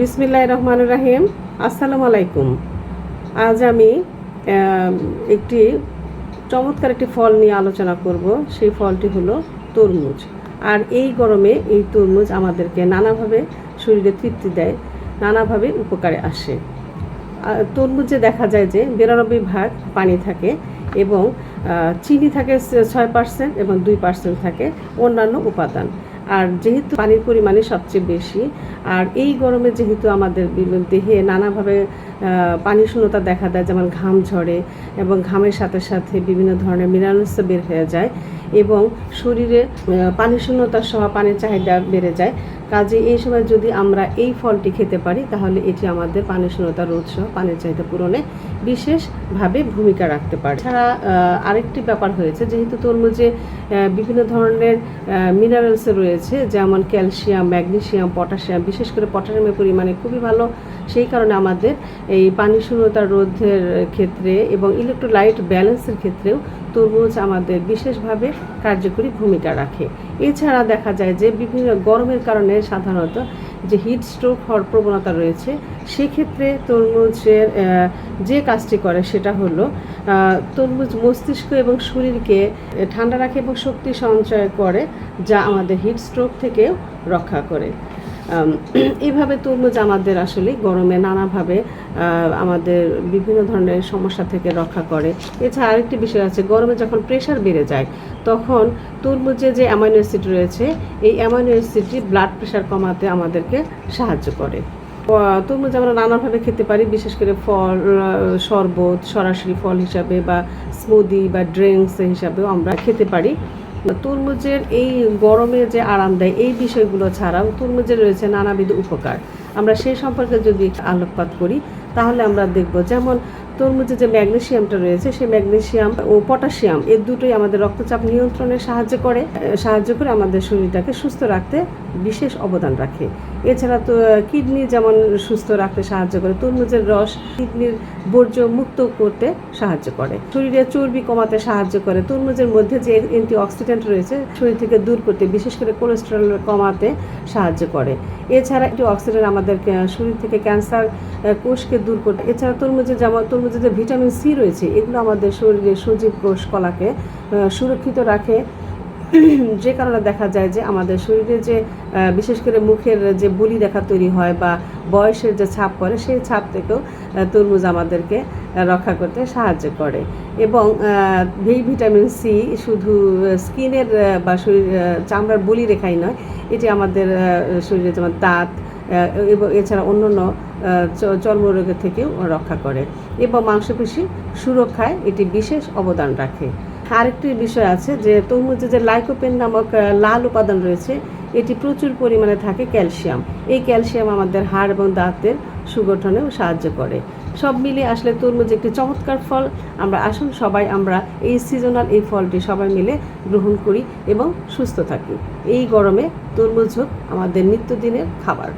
বিসমিল্লাহ রহমান রাহিম, আসসালামু আলাইকুম। আজ আমি একটি চমৎকার একটি ফল নিয়ে আলোচনা করব, সেই ফলটি হলো তরমুজ। আর এই গরমে এই তরমুজ আমাদেরকে নানাভাবে শরীরে তৃপ্তি দেয়, নানাভাবে উপকারে আসে। তরমুজে দেখা যায় যে বিরানব্বই ভাগ পানি থাকে এবং চিনি থাকে ছয় পার্সেন্ট এবং দুই পার্সেন্ট থাকে অন্যান্য উপাদান। আর যেহেতু পানির পরিমাণই সবচেয়ে বেশি, আর এই গরমে যেহেতু আমাদের দেহে নানাভাবে পানি শূন্যতা দেখা দেয়, যেমন ঘাম ঝরে এবং ঘামের সাথে সাথে বিভিন্ন ধরনের মিনারেলস বের হয়ে যায় এবং শরীরে পানি শূন্যতা সহ পানির চাহিদা বেড়ে যায়। কাজে এই সময় যদি আমরা এই ফলটি খেতে পারি, তাহলে এটি আমাদের পানি শূন্যতা রোধ সহ পানির চাহিদা পূরণে বিশেষভাবে ভূমিকা রাখতে পারে। ছাড়া আরেকটি ব্যাপার হয়েছে, যেহেতু তরমুজে বিভিন্ন ধরনের মিনারেলস রয়েছে, যেমন ক্যালসিয়াম ম্যাগনেসিয়াম পটাশিয়াম বিশেষ করে পটাশিয়ামের পরিমাণে খুবই ভালো, সেই কারণে আমাদের এই পানি শূন্যতা রোধের ক্ষেত্রে এবং ইলেকট্রোলাইট ব্যালেন্সের ক্ষেত্রেও তরমুজ আমাদের বিশেষভাবে কার্যকরী ভূমিকা রাখে। এছাড়া দেখা যায় যে বিভিন্ন গরমের কারণে সাধারণত যে হিট স্ট্রোক হওয়ার প্রবণতা রয়েছে, সেক্ষেত্রে তরমুজের যে কাজটি করে সেটা হলো তরমুজ মস্তিষ্ক এবং শরীরকে ঠান্ডা রাখে এবং শক্তি সঞ্চয় করে, যা আমাদের হিট স্ট্রোক থেকেও রক্ষা করে। এইভাবে তরমুজ আমাদের আসলে গরমে নানাভাবে আমাদের বিভিন্ন ধরনের সমস্যা থেকে রক্ষা করে। এছাড়া আরেকটি বিষয় আছে, গরমে যখন প্রেশার বেড়ে যায়, তখন তরমুজে যে অ্যামাইনো অ্যাসিড রয়েছে, এই অ্যামাইনো অ্যাসিডটি ব্লাড প্রেশার কমাতে আমাদেরকে সাহায্য করে। তরমুজ আমরা নানাভাবে খেতে পারি, বিশেষ করে ফল শরবত, সরাসরি ফল হিসাবে বা স্মুদি বা ড্রিঙ্কস হিসাবেও আমরা খেতে পারি। তরমুজের এই গরমে যে আরাম দেয়, এই বিষয়গুলো ছাড়াও তরমুজের রয়েছে নানাবিধ উপকার। আমরা সেই সম্পর্কে যদি আলোকপাত করি, তাহলে আমরা দেখব যেমন তরমুজে যে ম্যাগনেসিয়ামটা রয়েছে, সেই ম্যাগনেসিয়াম ও পটাশিয়াম এর দুটোই আমাদের রক্তচাপ নিয়ন্ত্রণে সাহায্য করে সাহায্য করে আমাদের শরীরটাকে সুস্থ রাখতে বিশেষ অবদান রাখে। এছাড়া তো কিডনি যেমন সুস্থ রাখতে সাহায্য করে, তরমুজের রস কিডনির বর্জ্য মুক্ত করতে সাহায্য করে। শরীরে চর্বি কমাতে সাহায্য করে। তরমুজের মধ্যে যে অ্যান্টি অক্সিডেন্ট রয়েছে, শরীর থেকে দূর করতে, বিশেষ করে কোলেস্টেরল কমাতে সাহায্য করে। এছাড়া একটি অক্সিডেন্ট আমাদের শরীর থেকে ক্যান্সার কোষকে দূর করতে, এছাড়া তরমুজে যেমন যে ভিটামিন সি রয়েছে, এগুলো আমাদের শরীরে সজীব কোষ কলাকে সুরক্ষিত রাখে। যে কারণে দেখা যায় যে আমাদের শরীরে যে বিশেষ করে মুখের যে বুলি দেখা তৈরি হয় বা বয়সের যে ছাপ পড়ে, সেই ছাপ থেকেও তরমুজ আমাদেরকে রক্ষা করতে সাহায্য করে। এবং এই ভিটামিন সি শুধু স্কিনের বা শরীর চামড়ার বলি রেখাই নয়, এটি আমাদের শরীরে যেমন দাঁত এবং এছাড়া অন্য অন্য চর্মরোগের থেকেও রক্ষা করে। এবং মাংসপেশি সুরক্ষায় এটি বিশেষ অবদান রাখে। আরেকটি বিষয় আছে যে, তরমুজে যে লাইকোপেন নামক লাল উপাদান রয়েছে, এটি প্রচুর পরিমাণে থাকে ক্যালসিয়াম। এই ক্যালসিয়াম আমাদের হাড় এবং দাঁতের সুগঠনেও সাহায্য করে। সব মিলিয়ে আসলে তরমুজ একটি চমৎকার ফল। আমরা আসুন সবাই আমরা এই সিজনাল এই ফলটি সবাই মিলে গ্রহণ করি এবং সুস্থ থাকি। এই গরমে তরমুজ হোক আমাদের নিত্যদিনের খাবার।